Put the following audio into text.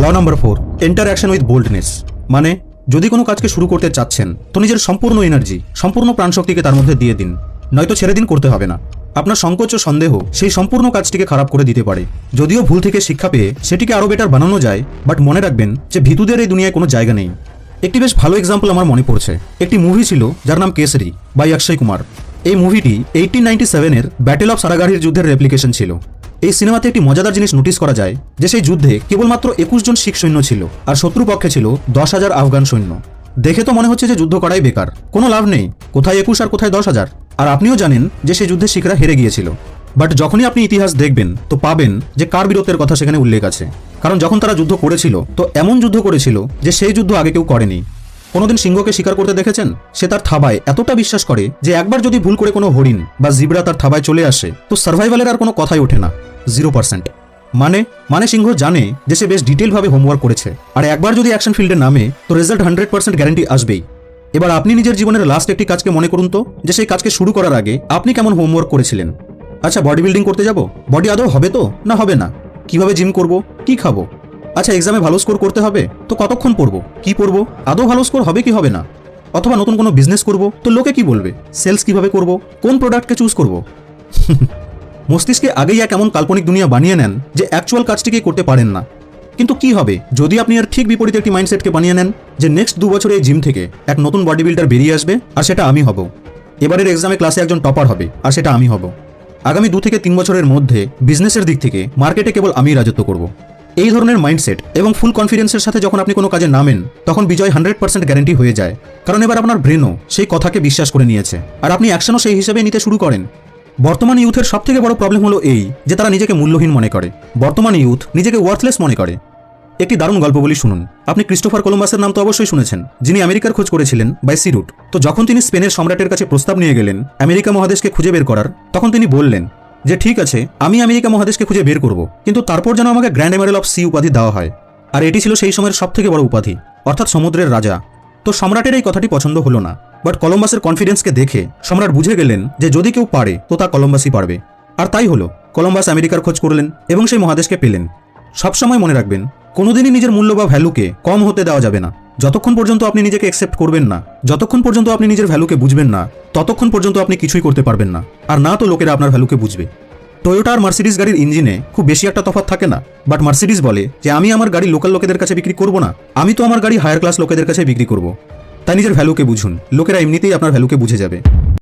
Law number four enter action with boldness মানে যদি কোনো কাজকে শুরু করতে চাচ্ছেন, তো নিজের সম্পূর্ণ এনার্জি সম্পূর্ণ প্রাণশক্তিকে তার মধ্যে দিয়ে দিন। নয়তো ছেড়ে দিন করতে হবে না। আপনার সংকোচ ও সন্দেহ সেই সম্পূর্ণ কাজটিকে খারাপ করে দিতে পারে। যদিও ভুল থেকে শিক্ষা পেয়ে সেটিকে আরও বেটার বানানো যায় বাট মনে রাখবেন যে ভীতুদের এই দুনিয়ায় কোনো জায়গা নেই। একটি বেশ ভালো এক্সাম্পল আমার মনে পড়ছে। একটি মুভি ছিল, যার নাম কেসরি বাই অক্ষয় কুমার। এই মুভিটি এইটিন নাইনটি সেভেনের ব্যাটেল অফ সারাগাড়ির যুদ্ধের রেপ্লিকেশন ছিল। এই সিনেমাতে একটি মজাদার জিনিস নোটিস করা যায়, যে সেই যুদ্ধে কেবলমাত্র একুশ জন শিখ সৈন্য ছিল আর শত্রু পক্ষে ছিল দশ হাজার আফগান সৈন্য। দেখে তো মনে হচ্ছে যে যুদ্ধ করাই বেকার। কোনো লাভ নেই, কোথায় একুশ আর কোথায় দশ হাজার? আর আপনিও জানেন যে সেই যুদ্ধে শিখরা হেরে গিয়েছিল। বাট যখনই আপনি ইতিহাস দেখবেন, তো পাবেন যে কার বীরত্বের কথা সেখানে উল্লেখ আছে। কারণ যখন তারা যুদ্ধ করেছিল, তো এমন যুদ্ধ করেছিল যে সেই যুদ্ধ আগে কেউ করেনি। কোনোদিন সিংহকে শিকার করতে দেখেছেন? সে তার থাবায় এতটা বিশ্বাস করে যে একবার যদি ভুল করে কোনো হরিণ বা জিবরা তার থাবায় চলে আসে, তো সার্ভাইভালের আর কোনো কথাই ওঠে না। জিরো পার্সেন্ট মানে মানে সিংহ জানে যে সে বেশ ডিটেলভাবে হোমওয়ার্ক করেছে। আর একবার যদি অ্যাকশন ফিল্ডে নামে, তো রেজাল্ট হান্ড্রেড পার্সেন্ট গ্যারান্টি আসবেই। এবার আপনি নিজের জীবনের লাস্ট একটি কাজকে মনে করুন তো, যে সেই কাজকে শুরু করার আগে আপনি কেমন হোমওয়ার্ক করেছিলেন? আচ্ছা বডি বিল্ডিং করতে যাব? বডি আদৌ হবে তো, না হবে না? কীভাবে জিম করব? কি খাব? আচ্ছা এক্সামে ভালো স্কোর করতে হবে? তো কতক্ষণ পড়ব? কি পড়ব? আদৌ ভালো স্কোর হবে কি হবে না? অথবা নতুন কোনো বিজনেস করব? তো লোকে কি বলবে? সেলস কীভাবে করব? কোন প্রোডাক্টকে চুজ করব? মস্তিষ্কে আগেই এক এমন কাল্পনিক দুনিয়া বানিয়ে নেন যে অ্যাকচুয়াল কাজটিকে করতে পারেন না। কিন্তু কি হবে? যদি আপনি আর ঠিক বিপরীত একটি মাইন্ডসেটকে বানিয়ে নেন যে নেক্সট দু বছরে এই জিম থেকে এক নতুন বডি বিল্ডার বেরিয়ে আসবে, আর সেটা আমি হব। এবারের এক্সামে ক্লাসে একজন টপার হবে, আর সেটা আমি হব। আগামী দু থেকে তিন বছরের মধ্যে বিজনেসের দিক থেকে মার্কেটে কেবল আমিই রাজত্ব করব। এই ধরনের মাইন্ডসেট এবং ফুল কনফিডেন্সের সাথে যখন আপনি কোনো কাজে নামেন, তখন বিজয় হান্ড্রেড পার্সেন্ট গ্যারেন্টি হয়ে যায়। কারণ এবার আপনার ব্রেনও সেই কথাকে বিশ্বাস করে নিয়েছে। আর আপনি অ্যাকশনও সেই হিসেবে নিতে শুরু করেন। বর্তমান ইউথের সব থেকে বড় প্রবলেম হলো এই যে তারা নিজেকে মূল্যহীন মনে করে। বর্তমান ইউথ নিজেকে ওয়ার্থলেস মনে করে। একটি দারুণ গল্প বলি শুনুন। আপনি ক্রিস্টোফার কলম্বাসের নাম তো অবশ্যই শুনেছেন, যিনি আমেরিকার খোঁজ করেছিলেন বাই সি রুট তো যখন তিনি স্পেনের সম্রাটের কাছে প্রস্তাব নিয়ে গেলেন আমেরিকা মহাদেশকে খুঁজে বের করার, তখন তিনি বললেন যে, ঠিক আছে, আমি আমেরিকা মহাদেশকে খুঁজে বের করব, কিন্তু তারপর যেন আমাকে গ্র্যান্ড এমারেল অফ সি উপাধি দেওয়া হয়। আর এটি ছিল সেই সময়ের সব থেকে বড় উপাধি, অর্থাৎ সমুদ্রের রাজা। তো সম্রাটের এই কথাটি পছন্দ হলো না। বাট কলম্বাসের কনফিডেন্সকে দেখে সম্রাট বুঝে গেলেন যে যদি কেউ পারে, তো তা কলম্বাসই পারবে। আর তাই হলো কলম্বাস আমেরিকার খোঁজ করলেন এবং সেই মহাদেশকে পেলেন। সবসময় মনে রাখবেন, কোনোদিনই নিজের মূল্য বা ভ্যালুকে কম হতে দেওয়া যাবে না। যতক্ষণ পর্যন্ত আপনি নিজেকে অ্যাকসেপ্ট করবেন না, যতক্ষণ পর্যন্ত আপনি নিজের ভ্যালুকে বুঝবেন না, ততক্ষণ পর্যন্ত আপনি কিছুই করতে পারবেন না। আর না তো লোকেরা আপনার ভ্যালুকে বুঝবে। টয়োটা আর মার্সিডিস গাড়ির ইঞ্জিনে খুব বেশি একটা তফাৎ থাকে না। বাট মার্সিডিস বলে যে, আমি আমার গাড়ি লোকাল লোকেদের কাছে বিক্রি করব না। আমি তো আমার গাড়ি হায়ার ক্লাস লোকেদের কাছে বিক্রি করব। তাই নিজের ভ্যালুকে বুঝুন। লোকেরা এমনিতেই আপনার ভ্যালুকে বুঝে যাবে।